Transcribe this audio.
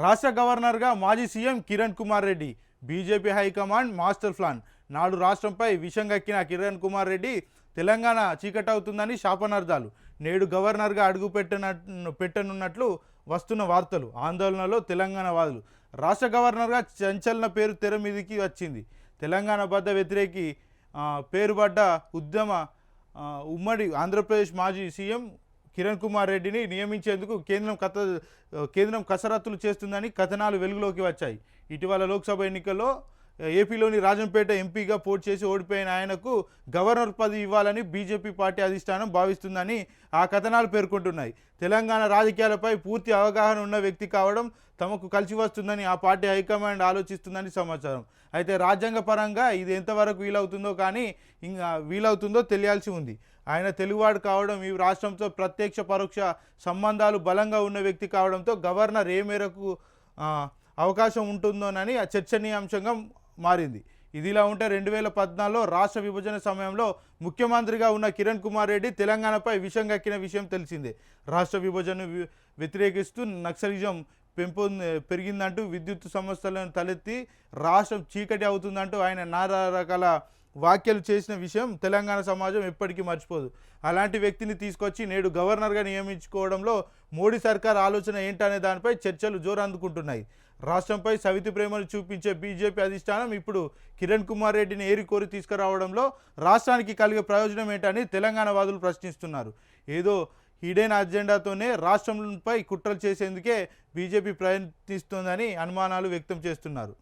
రాష్ట్ర గవర్నర్గా మాజీ CM Kiran Kumar Reddy BJP high command master plan. నాడు రాష్ట్రంపై విషంగక్కిన కిరణ్ కుమార్ రెడ్డి తెలంగాణ చీకటవుతుందని శాపనార్థాలు. నేడు గవర్నర్గా అడుగు పెట్టన పెట్టనున్నట్లు వస్తున్న వార్తలు ఆందోళనలో తెలంగాణ వాదులు. రాష్ట్ర గవర్నర్గా చంచలన పేరు తెర మీదికి వచ్చింది. తెలంగాణ బద్ద వ్యతిరేకి పేరుపడ్డ ఉద్యమ ఉమ్మడి ఆంధ్రప్రదేశ్ మాజీ సీఎం కిరణ్ కుమార్ రెడ్డిని నియమించేందుకు కేంద్రం కథ కేంద్రం కసరత్తులు చేస్తుందని కథనాలు వెలుగులోకి వచ్చాయి. ఇటీవల లోక్సభ ఎన్నికల్లో ఏపీలోని రాజంపేట ఎంపీగా పోటీ చేసి ఓడిపోయిన ఆయనకు గవర్నర్ పదవి ఇవ్వాలని బీజేపీ పార్టీ అధిష్టానం భావిస్తుందని ఆ కథనాలు పేర్కొంటున్నాయి. తెలంగాణ రాజకీయాలపై పూర్తి అవగాహన ఉన్న వ్యక్తి కావడం తమకు కలిసి వస్తుందని ఆ పార్టీ హైకమాండ్ ఆలోచిస్తుందని సమాచారం. అయితే రాజ్యాంగ పరంగా ఇది ఎంతవరకు వీలవుతుందో కానీ ఇంకా వీలవుతుందో తెలియాల్సి ఉంది. ఆయన తెలుగువాడు కావడం ఈ రాష్ట్రంతో ప్రత్యక్ష పరోక్ష సంబంధాలు బలంగా ఉన్న వ్యక్తి కావడంతో గవర్నర్ ఏ మేరకు అవకాశం ఉంటుందోనని ఆ చర్చనీయాంశంగా మారింది. ఇదిలా ఉంటే రెండు వేల పద్నాలుగులో రాష్ట్ర విభజన సమయంలో ముఖ్యమంత్రిగా ఉన్న కిరణ్ కుమార్ రెడ్డి తెలంగాణపై విషం కక్కిన విషయం తెలిసిందే. రాష్ట్ర విభజన వ్యతిరేకిస్తూ నక్సలిజం పెంపొ పెరిగిందంటూ విద్యుత్ సమస్యలను తలెత్తి రాష్ట్రం చీకటి అవుతుందంటూ ఆయన నానా రకాల వ్యాఖ్యలు చేసిన విషయం తెలంగాణ సమాజం ఎప్పటికీ మర్చిపోదు. అలాంటి వ్యక్తిని తీసుకొచ్చి నేడు గవర్నర్గా నియమించుకోవడంలో మోడీ సర్కార్ ఆలోచన ఏంటనే దానిపై చర్చలు జోరందుకుంటున్నాయి. రాష్ట్రంపై సవితి ప్రేమను చూపించే బీజేపీ అధిష్టానం ఇప్పుడు కిరణ్ కుమార్ రెడ్డిని ఏరికోరి తీసుకురావడంలో రాష్ట్రానికి కలిగే ప్రయోజనం ఏంటని తెలంగాణ వాదులు ప్రశ్నిస్తున్నారు. ఏదో హిడెన్ అజెండాతోనే రాష్ట్రంపై కుట్రలు చేసేందుకే బీజేపీ ప్రయత్నిస్తోందని అనుమానాలు వ్యక్తం చేస్తున్నారు.